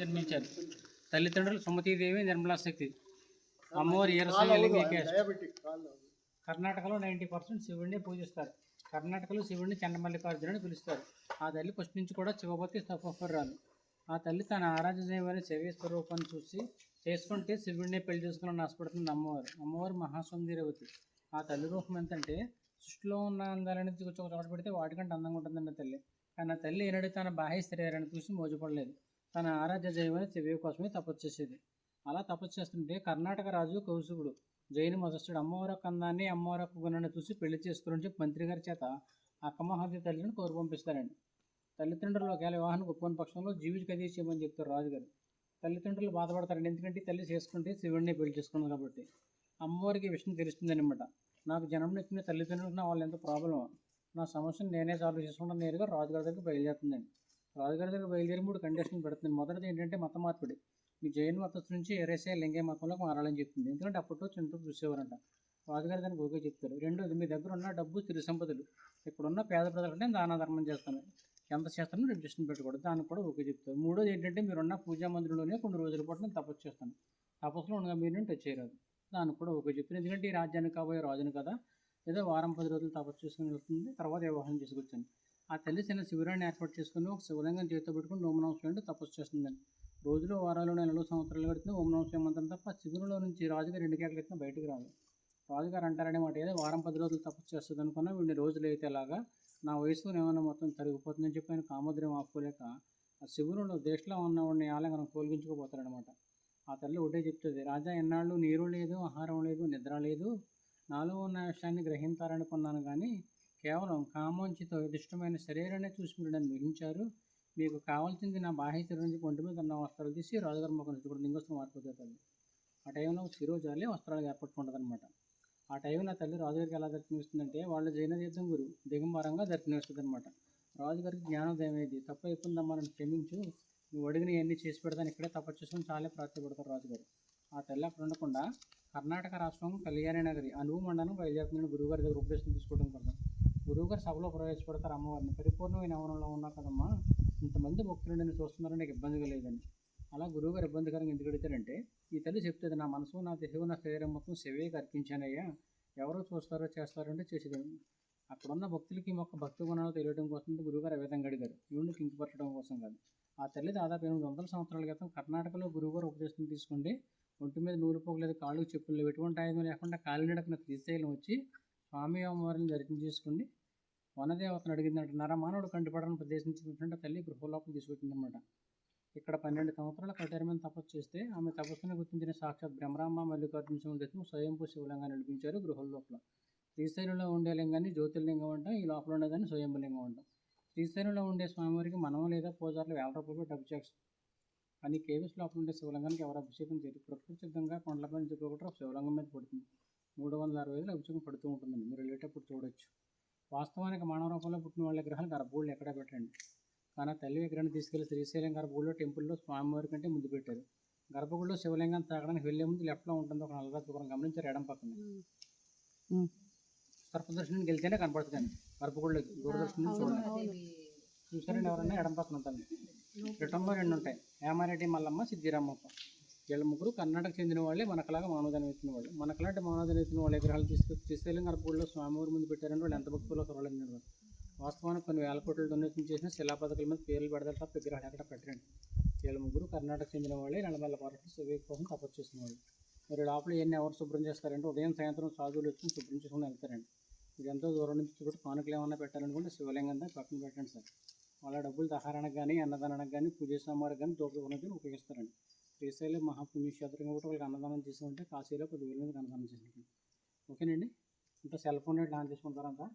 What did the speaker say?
జన్మించారు తల్లిదండ్రులు సుమతీదేవి నిర్మలా శక్తి. అమ్మవారి కర్ణాటకలో నైంటీ పర్సెంట్ శివుడిని పూజిస్తారు. కర్ణాటకలో శివుడిని చండమల్లికార్జునుని పిలుస్తారు. ఆ తల్లి ఫస్ట్ నుంచి కూడా శివపతి తపోఫర్రాలు ఆ తల్లి తన ఆరాధ్య దైవమైన శరీర స్వరూపాన్ని చూసి చేసుకుంటే శివుడిని పెళ్ళి చేసుకోవాలని ఆశపడుతుంది అమ్మవారు. అమ్మవారు మహాసుందరవతి. ఆ తల్లి రూపం ఎంతంటే సృష్టిలో ఉన్న అందాలని ఒక చోట పెడితే వాటికంటే అందంగా ఉంటుందండి తల్లి. కానీ ఆ తల్లి ఏనాడు తన బాహ్య శరీరాన్ని చూసి మోజపడలేదు. తన ఆరాధ్య దైవమైన శివ కోసమే తపస్సు చేసేది. అలా తపస్సు చేస్తుంటే కర్ణాటక రాజు కౌశికుడు జైన మొదస్తుడు అమ్మవారి కందాన్ని అందాన్ని అమ్మవారి గుణాన్ని చూసి పెళ్ళి చేసుకుని చెప్పి మంత్రి గారి చేత అక్కమహాది తల్లిని కోరు పంపిస్తారండి. తల్లిదండ్రులు ఒకవేళ వివాహానికి ఒప్పుకొని పక్షంలో జీవికి అదే చేయమని చెప్తారు రాజుగారు. తల్లిదండ్రులు బాధపడతారండి. ఎందుకంటే తల్లి చేసుకుంటే శివుడిని పెళ్ళి చేసుకున్నది కాబట్టి. అమ్మవారికి విషయం తెలుస్తుందనమాట నాకు జన్మనిచ్చిన తల్లిదండ్రులకు నా వాళ్ళు ఎంత ప్రాబ్లం నా సమస్యను నేనే సాల్వ్ చేసుకుంటాను నేరుగా రాజుగారి దగ్గర బయలుదేరుతుందండి. రాజుగారి దగ్గర బయలుదేరి మూడు కండిషన్లు పెడుతుంది మొదటిది ఏంటంటే మత మార్పిడి. మీ జైన్ మతస్థు నుంచి ఎరేసే లింగే మతంలోకి మారాలని చెప్తుంది ఎందుకంటే అప్పట్లో చింతకు చూసేవారంట. రాజుగారు దానికి ఓకే చెప్తారు. రెండోది మీ దగ్గర ఉన్న డబ్బు తిరు సంపదలు. ఇక్కడున్న పేద ప్రజలంటే దాన ధర్మం చేస్తాను. ఎంత చేస్తానో రిజిస్ట్రేషన్ పెట్టకూడదు దానికి కూడా ఓకే చెప్తారు. మూడోది ఏంటంటే మీరున్న పూజా మందిరంలోనే కొన్ని రోజుల పాటు నేను తపస్సు చేస్తాను. తపస్సులో ఉండగా మీరు నుండి టచ్ చేయరాదు దానికి కూడా ఓకే చెప్తాను ఎందుకంటే ఈ రాజ్యానికి కాబోయే రాజును కదా. ఏదో వారం పది రోజులు తపస్సు చేసుకుని వెళ్తుంది. తర్వాత వివాహం చేసుకొచ్చాను. ఆ తల్లి చిన్న శిబిరాన్ని ఏర్పాటు చేసుకుని ఒక శివలింగం చేతితో పెట్టుకుని ఓమనవసం తపస్సు చేస్తుందని రోజులు వారాలు నెలలు సంవత్సరాలు గడిచిన ఓమనవసం మంత్రం తప్ప శిబిరంలో నుంచి రాజుగారు రెండు కేకలు ఎత్తిన బయటకు రాదు. రాజుగారు అంటారనే మాట ఏదో వారం పది రోజులు తపస్సు చేస్తుంది అనుకున్నా వీడిని రోజులు అయితే అలాగా నా వయసు ఏమైనా మొత్తం తరిగిపోతుందని చెప్పి ఆయన కామోద్రం ఆపుకోలేక ఆ శిబిరంలో దేశంలో ఉన్నవాడిని ఆలంగనం కోల్గించుకోపోతారనమాట ఆ తల్లి ఒకటే చెప్తుంది రాజా ఎన్నాళ్ళు నీరు లేదు ఆహారం లేదు నిద్ర లేదు నాలో ఉన్న విషయాన్ని గ్రహించాలనుకున్నాను కానీ కేవలం కామోంచితో ఇష్టమైన శరీరాన్ని చూసి మీరు గ్రహించారు. మీకు కావాల్సింది నా బాహ్య శరీరం నుంచి ఒంటి మీద ఉన్న వస్త్రాలు తీసి రాజుగారి ముఖం నుంచి కూడా లింగోత్సవం మారిపోతుంది ఆ టైంలో శిరోజాలే వస్త్రాలు ఏర్పట్టుకుంటుంది అనమాట ఆ టైంలో నా తల్లి రాజుగారికి ఎలా దర్శనమిస్తుందంటే వాళ్ళ జైన తీర్థం గురు దిగంబరంగా దర్శనమిస్తుంది అనమాట రాజుగారికి జ్ఞానోదయం అయింది. తప్ప అయిపోయిందమ్మా నన్ను క్షమించు. నువ్వు అడిగిన ఇవన్నీ చేసి పెడతాను. ఇక్కడే తపస్సు చేసుకుని చాలా ప్రాప్తిపడతారు రాజుగారు. ఆ తల్లి అక్కడ ఉండకుండా కర్ణాటక రాష్ట్రం కళ్యాణ నగరి అనువు మండలం బయలుదేరుతుందని గురువుగారి దగ్గర ఉపదేశం తీసుకోవడం కోసం గురువుగారు సభలో ప్రవేశపెడతారు అమ్మవారిని. పరిపూర్ణమైన అవనంలో ఉన్నా కదమ్మా ఇంతమంది భక్తులు నేను చూస్తున్నారని నాకు ఇబ్బందిగా లేదని. అలా గురువుగారు ఇబ్బందికరంగా ఎందుకు అడుగుతారంటే ఈ తల్లి చెప్తుంది నా మనసు నా దేహం నా శరీరం మొత్తం శివేకి అర్పించానయ్యా. ఎవరో చూస్తారో చేస్తారో అంటే చేసేదాన్ని అక్కడున్న భక్తులకి మొక్క భక్తి గుణాలు తెలియడం కోసం గురువుగారు ఆ విధంగా అడిగారు. ఈవిని కింకిపరచడం కోసం కాదు. ఆ తల్లి దాదాపు ఎనిమిది వందల సంవత్సరాల క్రితం కర్ణాటకలో గురువుగారు ఉపదేశం తీసుకుంటే ఒంటి మీద నూలు పోగలేదు కాళ్ళు చెప్పులు లేవు ఎటువంటి ఆయుధం లేకుండా కాలినడకన శ్రీశైలం వచ్చి స్వామి అమ్మవారిని దర్శనం చేసుకుని వనదేవతను అడిగిందంట నరమానవుడు కంటిపడని ప్రదేశించుకుంటుంటే తల్లి గృహలోపం తీసుకొచ్చిందనమాట. ఇక్కడ పన్నెండు సంవత్సరాల కఠినమైన తపస్సు చేస్తే ఆమె తపస్సును గుర్తించిన సాక్షాత్ బ్రహ్మరామ మల్లికార్జున స్వామి స్వయంభూ శివలింగాన్ని నడిపించారు గృహలోపల శ్రీశైలంలో ఉండే లింగాన్ని జ్యోతిర్లింగం అంటాం ఈ లోపల ఉండేదాన్ని స్వయంభలింగం అంటాం. శ్రీశైలంలో ఉండే స్వామివారికి మనం లేదా పూజారులు వేల రూపాయలు డబ్బు చేస్తారు కానీ కేవీస్ లోపల ఉండే శివలింగానికి ఎవరు అభిషేకం చేయరు ప్రకృతి సిద్ధంగా కొండలపై నుంచి శివలింగం మీద పడుతుంది. మూడు వందల అరవై ఐదులు అభిషేకం పడుతూ ఉంటుందండి. మీరు వెళ్ళేటప్పుడు చూడొచ్చు. వాస్తవానికి మానవ రూపంలో పుట్టిన వాళ్ళ విగ్రహాలు గర్భగుళ్ళు ఎక్కడ పెట్టండి కానీ తల్లి విగ్రహాన్ని తీసుకెళ్ళి శ్రీశైలం గర్భగుడిలో టెంపుల్లో స్వామివారి కంటే ముందు పెట్టారు. గర్భగుడిలో శివలింగాన్ని తాగడానికి వెళ్ళే ముందు లెఫ్ట్లో ఉంటుంది ఒక నల్లగా దూరం గమనించారు ఎడం పక్కన? సర్పదర్శనానికి వెళ్తేనే కనపడుతుంది గర్భగుడిలోకి దూరదర్శనం చూడండి. చూసారండి ఎవరన్నా? ఎడం పక్కన ఉంటుంది రెండు ఉంటాయి. హేమారెడ్డి మల్లమ్మ సిద్ధిరామప్ప. వీళ్ళ ముగ్గురు కర్ణాటక చెందిన వాళ్ళే మనకలాగా మానవదానం ఎత్తిన వాళ్ళు. మనకలాంటి మానవదానం ఎత్తిన వాళ్ళ విగ్రహాలు తీసుకొచ్చి శ్రీశైలం గర్భగుడిలో స్వామివారి ముందు పెట్టారంటే వాళ్ళు ఎంత భక్తులు సరళంగా వాస్తవానికి కొన్ని వేల కోట్ల డొనేషన్ చేసిన శిలా పథకాల మీద పేర్లు పెడతారు తప్ప విగ్రహాలు ఎక్కడ పెట్టరండి వీళ్ళ ముగ్గురు కర్ణాటక చెందిన వాళ్ళే నలభై పార్టీ శివ కోసం తపస్సు చేసిన వాళ్ళు. మరి లోపల ఎన్ని ఎవరు శుభ్రం చేస్తారంటే ఉదయం సాయంత్రం సాధువులు వచ్చి శుభ్రం చేసుకుని వెళ్తారండి. మీరు ఎంతో దూరం నుంచి కూడా కానుకలు ఏమన్నా పెట్టాలనుకుంటే శివలింగం దాకా పక్కన పెట్టండి సార్. వాళ్ళ డబ్బులు దహారానికి కానీ అన్నదానానికి కానీ పూజ సామారికి కానీ దోపుకోవడానికి ఉపయోగిస్తారండి. శ్రీశైలం మహాపుణ్యక్షేత్రం కూడా వాళ్ళకి అన్నదానం చేసుకుంటే కాశీలో పదివేల మందికి అన్నదానం చేసినట్టు ఓకేనండి? ఇంకా సెల్ ఫోన్ రేట్లు ఆన్ చేసుకుంటారంతా